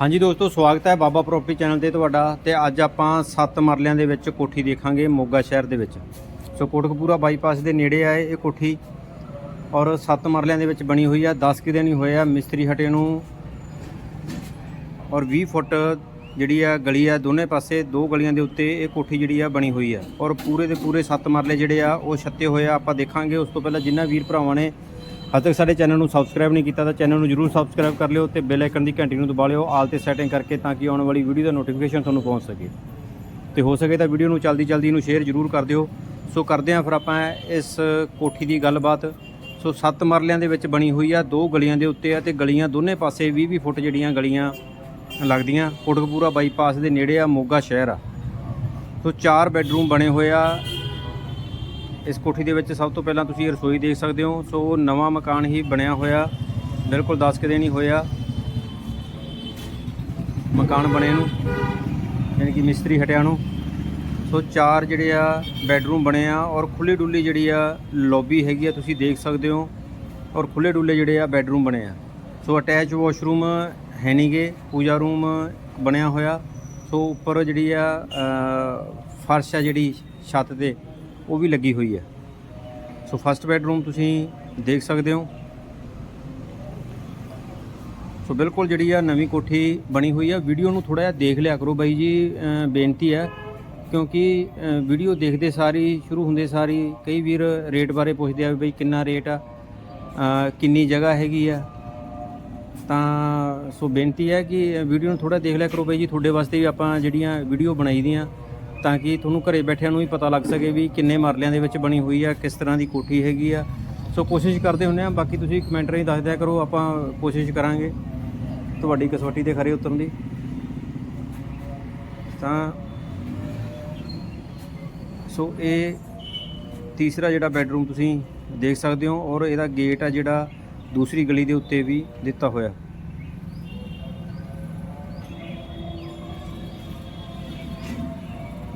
ਹਾਂਜੀ ਦੋਸਤੋ, ਸਵਾਗਤ ਹੈ ਬਾਬਾ ਪ੍ਰੋਪਰਟੀ ਚੈਨਲ ਤੇ ਤੁਹਾਡਾ ਤੇ ਅੱਜ ਆਪਾਂ ਸੱਤ ਮਰਲਿਆਂ ਦੇ ਵਿੱਚ ਕੋਠੀ ਦੇਖਾਂਗੇ ਮੋਗਾ ਸ਼ਹਿਰ ਦੇ ਵਿੱਚ। ਸੋ ਕੋਟਕਪੂਰਾ ਬਾਈਪਾਸ ਦੇ ਨੇੜੇ ਆ ਇਹ ਕੋਠੀ ਔਰ ਸੱਤ ਮਰਲਿਆਂ ਦੇ ਵਿੱਚ ਬਣੀ ਹੋਈ ਆ 10 ਕਿ ਦਿਨ ਹੀ ਹੋਏ ਆ, ਮਿਸਤਰੀ ਹਟੇ ਨੂੰ ਔਰ 20 ਫੁੱਟ ਜਿਹੜੀ ਆ ਗਲੀ ਆ ਦੋਨੇ ਪਾਸੇ, ਦੋ ਗਲੀਆਂ ਦੇ ਉੱਤੇ ਇਹ ਕੋਠੀ ਜਿਹੜੀ ਆ ਬਣੀ ਹੋਈ ਆ। ਔਰ ਪੂਰੇ ਦੇ ਪੂਰੇ ਸੱਤ ਮਰਲੇ ਜਿਹੜੇ ਆ ਉਹ ਛੱਤੇ ਹੋਏ ਆ, ਆਪਾਂ ਦੇਖਾਂਗੇ। ਉਸ ਤੋਂ ਪਹਿਲਾਂ ਜਿੰਨਾ ਵੀਰ ਭਰਾਵਾਂ ਨੇ ਹਜੇ ਤੱਕ ਸਾਡੇ ਚੈਨਲ ਨੂੰ ਸਬਸਕ੍ਰਾਈਬ ਨਹੀਂ ਕੀਤਾ ਤਾਂ ਚੈਨਲ ਨੂੰ ਜਰੂਰ ਸਬਸਕ੍ਰਾਈਬ ਕਰ ਲਿਓ ਤੇ ਬੈਲ ਆਈਕਨ ਦੀ ਘੰਟੀ ਨੂੰ ਦਬਾ ਲਿਓ, ਆਲ ਤੇ ਸੈਟਿੰਗ ਕਰਕੇ ਤਾਂ ਕਿ ਆਉਣ ਵਾਲੀ ਵੀਡੀਓ ਦਾ ਨੋਟੀਫਿਕੇਸ਼ਨ ਤੁਹਾਨੂੰ ਪਹੁੰਚ ਸਕੇ। ਤੇ ਹੋ ਸਕੇ ਤਾਂ ਵੀਡੀਓ ਨੂੰ ਜਲਦੀ ਜਲਦੀ ਨੂੰ ਸ਼ੇਅਰ ਜਰੂਰ ਕਰ ਦਿਓ। ਸੋ ਕਰਦੇ ਹਾਂ ਫਿਰ ਆਪਾਂ ਇਸ ਕੋਠੀ ਦੀ ਗੱਲਬਾਤ। ਸੋ ਸੱਤ ਮਰਲਿਆਂ ਦੇ ਵਿੱਚ ਬਣੀ ਹੋਈ ਆ, ਦੋ ਗਲੀਆਂ ਦੇ ਉੱਤੇ ਆ ਤੇ ਗਲੀਆਂ ਦੋਨੇ ਪਾਸੇ 20 20 ਫੁੱਟ ਜਿਹੜੀਆਂ ਗਲੀਆਂ ਲੱਗਦੀਆਂ, ਕੋਟਕਪੂਰਾ ਬਾਈਪਾਸ ਦੇ ਨੇੜੇ ਆ, ਮੋਗਾ ਸ਼ਹਿਰ ਆ। ਸੋ ਚਾਰ ਬੈੱਡਰੂਮ ਬਣੇ ਹੋਏ ਆ ਇਸ ਕੋਠੀ ਦੇ ਵਿੱਚ ਸਭ ਤੋਂ ਪਹਿਲਾਂ ਤੁਸੀਂ ਰਸੋਈ ਦੇਖ ਸਕਦੇ ਹੋ। ਸੋ ਨਵਾਂ ਮਕਾਨ ਹੀ ਬਣਿਆ ਹੋਇਆ, ਬਿਲਕੁਲ 10 ਕਿ ਦਿਨ ਹੀ ਹੋਇਆ ਮਕਾਨ ਬਣੇ ਨੂੰ, ਯਾਨੀ ਕਿ ਮਿਸਤਰੀ ਹਟਿਆ ਨੂੰ। ਸੋ ਚਾਰ ਜਿਹੜੇ ਆ ਬੈੱਡਰੂਮ ਬਣੇ ਆ ਔਰ ਖੁੱਲੀ ਡੁੱਲੀ ਜਿਹੜੀ ਆ ਲੌਬੀ ਹੈਗੀ ਆ, ਤੁਸੀਂ ਦੇਖ ਸਕਦੇ ਹੋ। ਔਰ ਖੁੱਲੇ ਡੁੱਲੇ ਜਿਹੜੇ ਆ ਬੈੱਡਰੂਮ ਬਣੇ ਆ। ਸੋ ਅਟੈਚ ਵਾਸ਼ਰੂਮ ਹੈ ਨਹੀਂਗੇ ਪੂਜਾ ਰੂਮ ਬਣਿਆ ਹੋਇਆ। ਸੋ ਉੱਪਰ ਜਿਹੜੀ ਆ ਫਰਸ਼ ਆ ਜਿਹੜੀ ਛੱਤ ਤੇ ਉਹ ਵੀ ਲੱਗੀ ਹੋਈ ਹੈ। ਸੋ ਫਸਟ ਬੈਡਰੂਮ ਤੁਸੀਂ ਦੇਖ ਸਕਦੇ ਹੋ। ਸੋ ਬਿਲਕੁਲ ਜਿਹੜੀ ਆ ਨਵੀਂ ਕੋਠੀ ਬਣੀ ਹੋਈ ਆ। ਵੀਡੀਓ ਨੂੰ ਥੋੜਾ ਜਿਹਾ ਦੇਖ ਲਿਆ ਕਰੋ ਬਾਈ ਜੀ ਬੇਨਤੀ ਹੈ। ਕਿਉਂਕਿ ਵੀਡੀਓ ਦੇਖਦੇ ਸਾਰੀ, ਸ਼ੁਰੂ ਹੁੰਦੇ ਸਾਰੀ, ਕਈ ਵੀਰ ਰੇਟ ਬਾਰੇ ਪੁੱਛਦੇ ਆ ਵੀ ਬਈ ਕਿੰਨਾ ਰੇਟ ਆ ਕਿੰਨੀ ਜਗ੍ਹਾ ਹੈਗੀ ਆ। ਤਾਂ ਸੋ ਬੇਨਤੀ ਹੈ ਕਿ ਵੀਡੀਓ ਨੂੰ ਥੋੜਾ ਦੇਖ ਲਿਆ ਕਰੋ ਬਾਈ ਜੀ। ਤੁਹਾਡੇ ਵਾਸਤੇ ਵੀ ਆਪਾਂ ਜਿਹੜੀਆਂ ਵੀਡੀਓ ਬਣਾਈ ਦੀਆਂ ਤਾਂ ਕਿ ਤੁਹਾਨੂੰ ਘਰੇ ਬੈਠਿਆਂ ਨੂੰ ਵੀ ਪਤਾ ਲੱਗ ਸਕੇ ਵੀ ਕਿੰਨੇ ਮਰਲਿਆਂ ਦੇ ਵਿੱਚ ਬਣੀ ਹੋਈ ਆ, ਕਿਸ ਤਰ੍ਹਾਂ ਦੀ ਕੋਠੀ ਹੈਗੀ ਆ। ਸੋ ਕੋਸ਼ਿਸ਼ ਕਰਦੇ ਹੁੰਦੇ ਆ ਬਾਕੀ ਤੁਸੀਂ ਕਮੈਂਟ ਰਾਹੀਂ ਦੱਸ ਦਿਆ ਕਰੋ, ਆਪਾਂ ਕੋਸ਼ਿਸ਼ ਕਰਾਂਗੇ। ਤੁਹਾਡੀ ਕਸੌਟੀ ਤੇ ਖਰੇ ਉਤਰਨ ਦੀ। ਤਾਂ ਸੋ ਇਹ ਤੀਸਰਾ ਜਿਹੜਾ ਬੈੱਡਰੂਮ ਤੁਸੀਂ ਦੇਖ ਸਕਦੇ ਹੋ ਔਰ ਇਹਦਾ ਗੇਟ ਆ ਜਿਹੜਾ ਦੂਸਰੀ ਗਲੀ ਦੇ ਉੱਤੇ ਵੀ ਦਿੱਤਾ ਹੋਇਆ।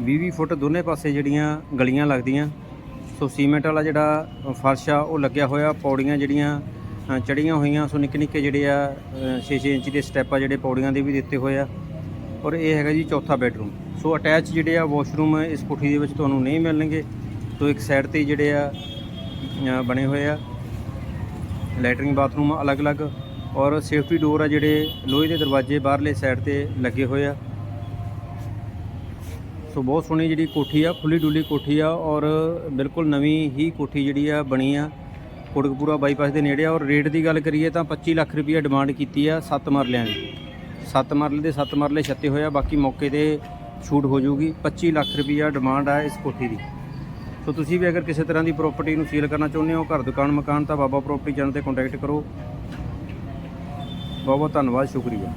ਵੀਹ ਵੀਹ ਫੁੱਟ ਦੋਨੇ ਪਾਸੇ ਜਿਹੜੀਆਂ ਗਲੀਆਂ ਲੱਗਦੀਆਂ ਸੋ ਸੀਮੈਂਟ ਵਾਲਾ ਜਿਹੜਾ ਫਰਸ਼ ਆ ਉਹ ਲੱਗਿਆ ਹੋਇਆ ਪੌੜੀਆਂ ਜਿਹੜੀਆਂ ਅ, ਚੜੀਆਂ ਹੋਈਆਂ ਸੋ ਨਿੱਕੇ ਨਿੱਕੇ ਜਿਹੜੇ ਆ 6-6 ਇੰਚ ਦੇ ਸਟੈਪ ਆ ਜਿਹੜੇ ਪੌੜੀਆਂ ਦੇ ਵੀ ਦਿੱਤੇ ਹੋਏ ਆ। ਔਰ ਇਹ ਹੈਗਾ ਜੀ ਚੌਥਾ ਬੈਡਰੂਮ। ਸੋ ਅਟੈਚ ਜਿਹੜੇ ਆ ਵਾਸ਼ਰੂਮ ਇਸ ਕੋਠੀ ਦੇ ਵਿੱਚ ਤੁਹਾਨੂੰ ਨਹੀਂ ਮਿਲਣਗੇ। ਸੋ ਇੱਕ ਸਾਈਡ ਤੇ ਜਿਹੜੇ ਆ ਬਣੇ ਹੋਏ ਆ। ਲੈਟਰਿੰਗ ਬਾਥਰੂਮ ਅਲੱਗ-ਅਲੱਗ। ਔਰ ਸੇਫਟੀ ਡੋਰ ਆ ਜਿਹੜੇ ਲੋਹੇ ਦੇ ਦਰਵਾਜ਼ੇ ਬਾਹਰਲੇ ਸਾਈਡ ਤੇ ਲੱਗੇ ਹੋਏ ਆ। ਸੋ ਬਹੁਤ ਸੋਹਣੀ ਜਿਹੜੀ ਕੋਠੀ ਆ ਖੁੱਲੀ ਡੁੱਲੀ ਕੋਠੀ ਆ ਔਰ ਬਿਲਕੁਲ ਨਵੀਂ ਹੀ ਕੋਠੀ ਜਿਹੜੀ ਆ ਬਣੀ ਆ, ਕੋਟਕਪੂਰਾ ਬਾਈਪਾਸ ਦੇ ਨੇੜੇ ਆ ਔਰ ਰੇਟ ਦੀ ਗੱਲ ਕਰੀਏ ਤਾਂ 25 ਲੱਖ ਰੁਪਏ ਡਿਮਾਂਡ ਕੀਤੀ ਆ 7 ਮਰਲਿਆਂ ਦੀ। 7 ਮਰਲੇ ਦੇ 7 ਮਰਲੇ ਛੱਤੇ ਹੋਏ ਆ, ਬਾਕੀ ਮੌਕੇ ਤੇ ਛੂਟ ਹੋ ਜਾਊਗੀ। 25 ਲੱਖ ਰੁਪਈਆ ਡਿਮਾਂਡ ਆ ਇਸ ਕੋਠੀ ਦੀ। ਸੋ ਤੁਸੀਂ ਵੀ ਅਗਰ ਕਿਸੇ ਤਰ੍ਹਾਂ ਦੀ ਪ੍ਰਾਪਰਟੀ ਨੂੰ ਸੀਲ ਕਰਨਾ ਚਾਹੁੰਦੇ ਹੋ, ਘਰ ਦੁਕਾਨ, ਮਕਾਨ, ਤਾਂ ਬਾਬਾ ਪ੍ਰਾਪਰਟੀ ਚੈਨਲ ਤੇ ਕੰਟੈਕਟ ਕਰੋ। ਬਹੁਤ ਬਹੁਤ ਧੰਨਵਾਦ, ਸ਼ੁਕਰੀਆ।